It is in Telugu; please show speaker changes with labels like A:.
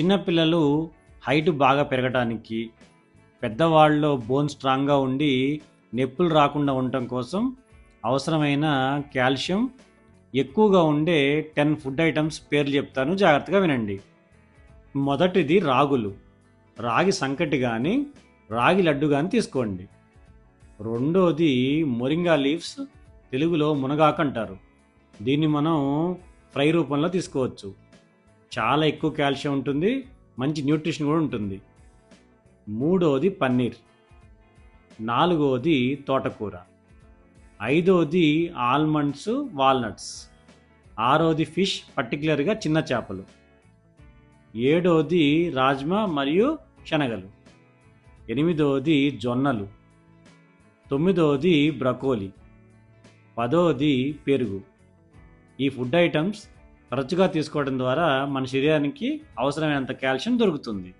A: చిన్నపిల్లలు హైట్ బాగా పెరగటానికి పెద్దవాళ్ళలో బోన్ స్ట్రాంగ్గా ఉండి నొప్పులు రాకుండా ఉండటం కోసం అవసరమైన కాల్షియం ఎక్కువగా ఉండే టెన్ ఫుడ్ ఐటమ్స్ పేర్లు చెప్తాను. జాగ్రత్తగా వినండి. మొదటిది రాగులు. రాగి సంకటి కానీ రాగి లడ్డు కానీ తీసుకోండి. రెండోది మొరింగా లీవ్స్ తెలుగులో మునగాకు అంటారు. దీన్ని మనం ఫ్రై రూపంలో తీసుకోవచ్చు. చాలా ఎక్కువ కాల్షియం ఉంటుంది మంచి న్యూట్రిషన్ కూడా ఉంటుంది. మూడోది పన్నీర్ నాలుగవది తోటకూర ఐదవది ఆల్మండ్స్ వాల్నట్స్ ఆరోది ఫిష్ పర్టికులర్గా చిన్న చేపలు ఏడోది రాజ్మా మరియు శనగలు ఎనిమిదోది జొన్నలు తొమ్మిదోది బ్రకోలి పదోది పెరుగు. ఈ ఫుడ్ ఐటమ్స్ తరచుగా తీసుకోవడం ద్వారా మన శరీరానికి అవసరమైనంత కాల్షియం దొరుకుతుంది.